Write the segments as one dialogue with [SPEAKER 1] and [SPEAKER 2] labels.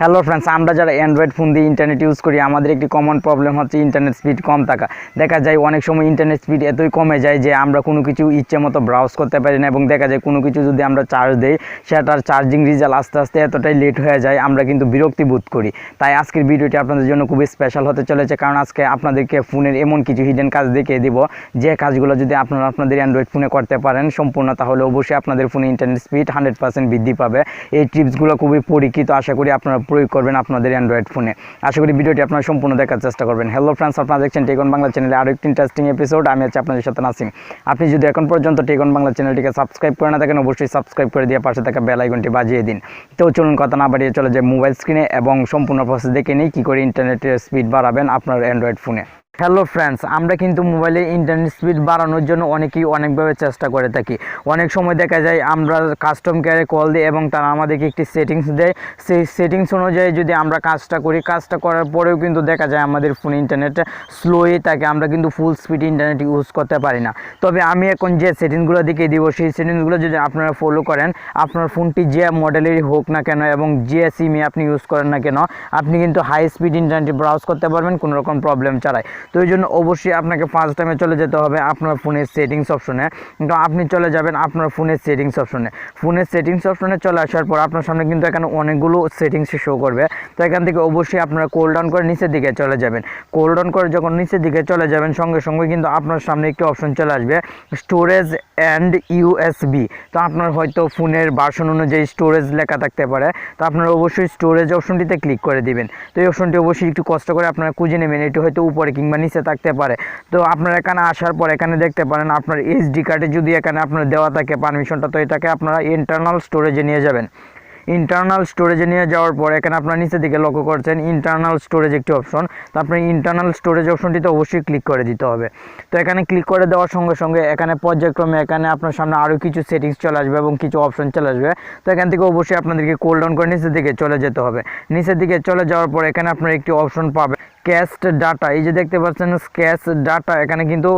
[SPEAKER 1] Hello friends আমরা যারা android phone দিয়ে ইন্টারনেট ইউজ করি, আমাদের একটি কমন প্রবলেম হচ্ছে ইন্টারনেট স্পিড কম থাকা। দেখা যায় অনেক সময় ইন্টারনেট স্পিড এতই কমে যায় যে আমরা কোনো কিছু ইচ্ছে মতো ব্রাউজ করতে পারি না, এবং দেখা যায় কোনো কিছু যদি আমরা চার্জ দিই, সেটার চার্জিং রেজাল্ট আস্তে আস্তে এতটাই লেট হয়ে যায়, আমরা কিন্তু বিরক্তি বোধ করি। তাই আজকের ভিডিওটি আপনাদের জন্য খুবই স্পেশাল হতে চলেছে, কারণ আজকে আপনাদেরকে ফোনের এমন কিছু হিডেন কাজ দেখিয়ে দিব। যে কাজগুলো যদি আপনারা আপনাদের অ্যান্ড্রয়েড ফোনে করতে পারেন সম্পূর্ণ, তাহলে অবশ্যই আপনাদের ফোনে ইন্টারনেট স্পিড হান্ড্রেড পার্সেন্ট বৃদ্ধি পাবে। এই টিপসগুলো খুবই পরীক্ষিত, আশা করি আপনারা প্রয়োগ করবেন আপনাদের অ্যান্ড্রয়েড ফোনে আশা করি ভিডিওটি আপনারা সম্পূর্ণ দেখার চেষ্টা করবেন। হ্যালো ফ্রেন্ডস আপনারা দেখছেন টেকন বাংলা চ্যানেলে আরও একটি ইন্টারেস্টিং এপিসোড আমি আছি আপনাদের সাথে নাসিম। আপনি যদি এখন পর্যন্ত টেকন বাংলা চ্যানেলটিকে সাবস্ক্রাইব করে না থাকেন, অবশ্যই সাবস্ক্রাইব করে দিয়ে পাশে থাকা বেল আইকনটি বাজিয়ে দিন। তো চলুন কথা না বাড়িয়ে চলে যায় মোবাইল স্ক্রিনে এবং সম্পূর্ণ প্রসেস দেখে নিই কী করে ইন্টারনেটের স্পিড বাড়াবেন আপনার অ্যান্ড্রয়েড ফোনে হ্যালো ফ্রেন্ডস আমরা কিন্তু মোবাইলে ইন্টারনেট স্পিড বাড়ানোর জন্য অনেকেই অনেকভাবে চেষ্টা করে থাকি। অনেক সময় দেখা যায় আমরা কাস্টম কেয়ারে কল দিই এবং তারা আমাদেরকে একটি সেটিংস দেয়। সেই সেটিংস অনুযায়ী যদি আমরা কাজটা করি, কাজটা করার পরেও কিন্তু দেখা যায় আমাদের ফোন ইন্টারনেট স্লোই থাকে। আমরা কিন্তু ফুল স্পিড ইন্টারনেট ইউজ করতে পারি না। তবে আমি এখন যে সেটিংসগুলো দিকে দিব, সেই সেটিংসগুলো যদি আপনারা ফলো করেন, আপনার ফোনটি যে মডেলেরই হোক না কেন এবং যে সিমে আপনি ইউজ করেন না কেন, আপনি কিন্তু হাই স্পিড ইন্টারনেট ব্রাউজ করতে পারবেন, কোনো রকম প্রবলেম ছাড়াই। তো এই জন্য অবশ্যই আপনাকে ফার্স্ট টাইমে চলে যেতে হবে আপনার ফোনের সেটিংস অপশনে তো আপনি চলে যাবেন আপনার ফোনের সেটিংস অপশনে ফোনের সেটিংস অপশনে চলে আসার পর আপনার সামনে কিন্তু এখানে অনেকগুলো সেটিংস শো করবে। তো এখান থেকে অবশ্যই আপনারা কোল ডাউন করে নিচের দিকে চলে যাবেন। কোল ডাউন করে যখন নিচের দিকে চলে যাবেন, সঙ্গে সঙ্গে কিন্তু আপনার সামনে একটি অপশন চলে আসবে স্টোরেজ অ্যান্ড ইউএসবি তো আপনার হয়তো ফোনের ভার্সন অনুযায়ী স্টোরেজ লেখা থাকতে পারে। তো আপনারা অবশ্যই স্টোরেজ অপশনটিতে ক্লিক করে দিবেন। তো এই অপশনটি অবশ্যই একটু কষ্ট করে আপনারা খুঁজে নেবেন। এটি হয়তো উপরে কিংবা নিচে থাকতে পারে। তো আপনারা এখানে আসার পর এখানে দেখতে পারেন আপনার এইচডি কার্ডে যদি এখানে আপনার দেওয়া থাকে পারমিশনটা তো এটাকে আপনারা ইন্টারনাল স্টোরেজে নিয়ে যাবেন। ইন্টারনাল স্টোরেজে নিয়ে যাওয়ার পর এখানে আপনার নিচে দিকে লক্ষ্য করছেন ইন্টারনাল স্টোরেজ একটি অপশন তো আপনি ইন্টারনাল স্টোরেজ অপশনটিতে অবশ্যই ক্লিক করে দিতে হবে। তো এখানে ক্লিক করে দেওয়ার সঙ্গে সঙ্গে এখানে পর্যায়ক্রমে এখানে আপনার সামনে আরও কিছু সেটিংস চলে আসবে এবং কিছু অপশন চলে আসবে। তো এখান থেকে অবশ্যই আপনাদেরকে কোল ডাউন করে নিচের দিকে চলে যেতে হবে। নিচের দিকে চলে যাওয়ার পর এখানে আপনার একটি অপশন পাবে ক্যাস্ট ডাটা। এই যে দেখতে পাচ্ছেন ক্যাশ ডাটা, এখানে কিন্তু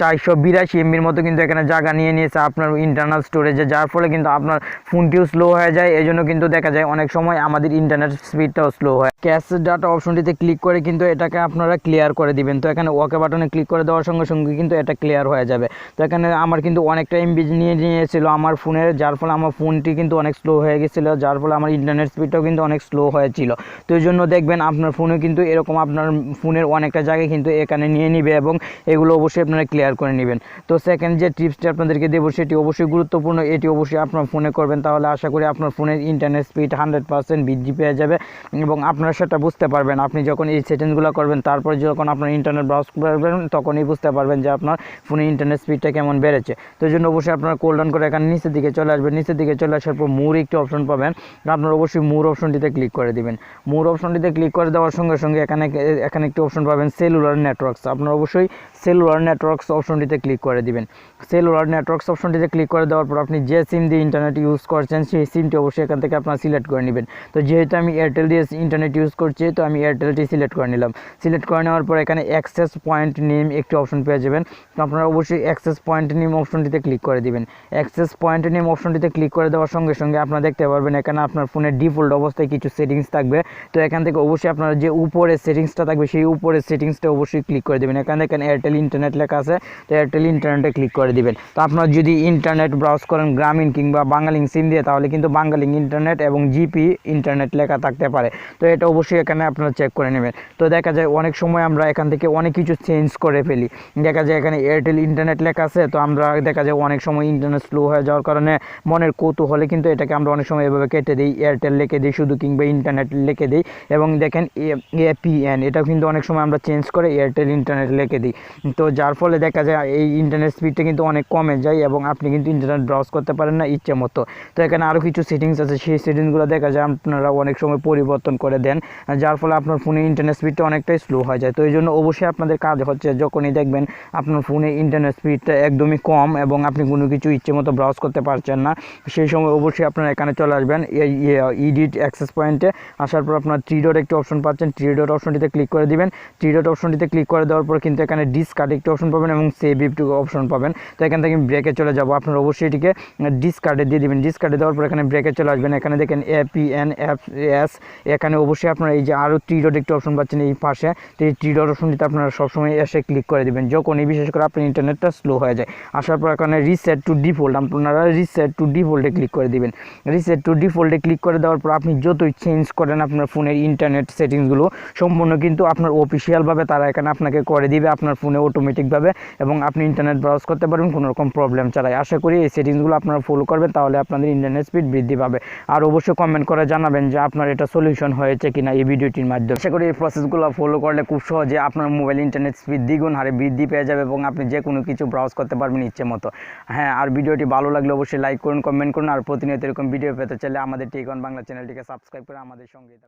[SPEAKER 1] চারশো বিরাশি এমবির মতো কিন্তু এখানে জায়গা নিয়ে নিয়েছে আপনার ইন্টারনাল স্টোরেজে যার ফলে কিন্তু আপনার ফোনটিও স্লো হয়ে যায় এই জন্য কিন্তু দেখা যায় অনেক সময় আমাদের ইন্টারনেট স্পিডটাও স্লো হয়। ক্যাশ ডাটা অপশনটিতে ক্লিক করে কিন্তু এটাকে আপনারা ক্লিয়ার করে দিবেন। তো এখানে ওকে বাটনে ক্লিক করে দেওয়ার সঙ্গে সঙ্গে কিন্তু এটা ক্লিয়ার হয়ে যাবে। তো এখানে আমার কিন্তু অনেকটা এমবি নিয়ে নিয়েছিল আমার ফোনের যার ফলে আমার ফোনটি কিন্তু অনেক স্লো হয়ে গেছিল, যার ফলে আমার ইন্টারনেট স্পিডটাও কিন্তু অনেক স্লো হয়েছিল। তো এই জন্য দেখবেন আপনার ফোনে কিন্তু এরকম আপনার ফোনের অনেকটা জায়গায় কিন্তু এখানে নিয়ে নিবে এবং এগুলো অবশ্যই আপনারা ক্লিয়ার করে নেবেন। তো সেকেন্ড যে টিপসটি আপনাদেরকে দেবো সেটি অবশ্যই গুরুত্বপূর্ণ, এটি অবশ্যই আপনার ফোনে করবেন, তাহলে আশা করি আপনার ফোনের ইন্টারনেট স্পিড হান্ড্রেড পার্সেন্ট বৃদ্ধি পেয়ে যাবে এবং আপনারা সেটা বুঝতে পারবেন। আপনি যখন এই সেটিংসগুলো করবেন, তারপর যখন আপনার ইন্টারনেট ব্রাউজ করবেন, তখনই বুঝতে পারবেন যে আপনার ফোনের ইন্টারনেট স্পিডটা কেমন বেড়েছে। তো জন্য অবশ্যই আপনার কোল ডাউন করে এখানে নিচের দিকে চলে আসবেন। নিচের দিকে চলে আসার পর মুর একটি অপশন পাবেন। আপনার অবশ্যই মুর অপশনটিতে ক্লিক করে দিবেন। মুর অপশনটিতে ক্লিক করে দেওয়ার সঙ্গে সঙ্গে এখানে এখানে একটি অপশন পাবেন সেলুলার নেটওয়ার্কস আপনার অবশ্যই সেলুলার নেটওয়ার্কস অপশনটিতে ক্লিক করে দিবেন। সেলুলার নেটওয়ার্কস অপশনটিতে ক্লিক করে দেওয়ার পর আপনি যে সিম দিয়ে ইন্টারনেট ইউজ করছেন, সেই সিমটি অবশ্যই এখান থেকে আপনার সিলেক্ট করে নেবেন। তো যেহেতু আমি এয়ারটেল দিয়ে ইন্টারনেট ইউজ করছি, তো আমি এয়ারটেলটি সিলেক্ট করে নিলাম। সিলেক্ট করে নেওয়ার পর এখানে অ্যাক্সেস পয়েন্ট নেম একটি অপশন পেয়ে যাবেন। তো আপনারা অবশ্যই অ্যাক্সেস পয়েন্ট নেম অপশনটিতে ক্লিক করে দিবেন। অ্যাক্সেস পয়েন্ট নেম অপশনটিতে ক্লিক করে দেওয়ার সঙ্গে সঙ্গে আপনারা দেখতে পারবেন, এখানে আপনার ফোনের ডিফল্ট অবস্থায় কিছু সেটিংস থাকবে। তো এখান থেকে অবশ্যই আপনার যে উপরে সেটিংসটা থাকবে, সেই উপরের সেটিংসটা অবশ্যই ক্লিক করে দেবেন। এখানে দেখেন এয়ারটেল ইন্টারনেট লেখা আছে, তো এয়ারটেল ইন্টারনেটে ক্লিক করে দিবেন। তো আপনার যদি ইন্টারনেট ব্রাউজ করেন গ্রামীণ কিংবা বাঙালিং সিম দিয়ে, তাহলে কিন্তু বাঙালিং ইন্টারনেট এবং জিপি ইন্টারনেট লেখা থাকতে পারে। তো এটা অবশ্যই এখানে আপনারা চেক করে নেবেন। তো দেখা যায় অনেক সময় আমরা এখান থেকে অনেক কিছু চেঞ্জ করে ফেলি। দেখা যায় এখানে এয়ারটেল ইন্টারনেট লেখা আছে, তো আমরা দেখা যায় অনেক সময় ইন্টারনেট স্লো হয়ে যাওয়ার কারণে মনের কৌতূহলে কিন্তু এটাকে আমরা অনেক সময় এভাবে কেটে দিই এয়ারটেল লিখে দিই শুধু কিংবা ইন্টারনেট লিখে দিই। এবং দেখেন এপিএন এটাও কিন্তু অনেক সময় আমরা চেঞ্জ করে এয়ারটেল ইন্টারনেট লিখে দিই। তো যার ফলে দেখা যায় এই ইন্টারনেট স্পিডটা কিন্তু অনেক কমে যায় এবং আপনি কিন্তু ইন্টারনেট ব্রাউজ করতে পারেন না ইচ্ছে মতো তো এখানে আরও কিছু সেটিংস আছে, সেই সেটিংসগুলো দেখা যায় আপনারা অনেক সময় পরিবর্তন করে দেন। যার ফলে আপনার ফোনে ইন্টারনেট স্পিডটা অনেকটাই স্লো হয়ে যায়। তো এই জন্য অবশ্যই আপনাদের কাজ হচ্ছে যখনই দেখবেন আপনার ফোনে ইন্টারনেট স্পিডটা একদমই কম এবং আপনি কোনো কিছু ইচ্ছে মতো ব্রাউজ করতে পারছেন না, সেই সময় অবশ্যই আপনারা এখানে চলে আসবেন এই ইডিট অ্যাক্সেস পয়েন্টে আসার পর আপনার থ্রি ডট একটি অপশন পাচ্ছেন থ্রি ডট অপশনটিতে ক্লিক করে দিবেন। থ্রি ডট অপশনটিতে ক্লিক করে দেওয়ার পর কিন্তু এখানে ডিসকার্ড একটি অপশন পাবেন এবং সেভ একটি অপশন পাবেন। তো এখান থেকে ব্রেকে চলে যাব। আপনার অবশ্যই এটিকে ডিসকার্ডে দিয়ে দিবেন। ডিসকার্ডে দেওয়ার পর এখানে ব্রেকে চলে আসবেন। এখানে দেখেন A P N F S এখানে অবশ্যই আপনারা এই যে আরও থ্রি ডট একটি অপশন পাচ্ছেন এই পাশে, তো এই থ্রি ডট অপশনটিতে আপনারা সবসময় এসে ক্লিক করে দিবেন। যখনই বিশেষ করে আপনার ইন্টারনেটটা স্লো হয়ে যায়। আসার পর এখানে রিসেট টু ডিফল্ট আপনারা রিসেট টু ডিফল্টে ক্লিক করে দিবেন। রিসেট টু ডিফল্টে ক্লিক করে দেওয়ার পর আপনি যতই চেঞ্জ করেন আপনার ফোনের ইন্টারনেট সেটিংসগুলো সম্পূর্ণ কিন্তু আপনার অফিসিয়ালভাবে তারা এখানে আপনাকে করে দিবে, আপনার ফোনে অটোমেটিকভাবে এবং আপনি ইন্টারনেট ব্রাউজ করতে পারবেন, কোনো রকম প্রবলেম ছাড়াই। আশা করি এই সেটিংসগুলো আপনারা ফলো করবেন, তাহলে আপনাদের ইন্টারনেট স্পিড বৃদ্ধি পাবে। আর অবশ্যই কমেন্ট করে জানাবেন যে আপনার এটা সলিউশন হয়েছে কিনা এই ভিডিওটির মাধ্যমে। আশা করি এই প্রসেসগুলো ফলো করলে খুব সহজে আপনার মোবাইল ইন্টারনেট স্পিড দ্বিগুণ হারে বৃদ্ধি পেয়ে যাবে এবং আপনি যে কোনো কিছু ব্রাউজ করতে পারবেন ইচ্ছে মতো। হ্যাঁ আর ভিডিওটি ভালো লাগলে অবশ্যই লাইক করুন কমেন্ট করুন, আর প্রতিনিয়ত এরকম ভিডিও পেতে চাইলে আমাদের টিকন বাংলা চ্যানেলটিকে সাবস্ক্রাইব করে আমাদের সঙ্গেই থাকুন।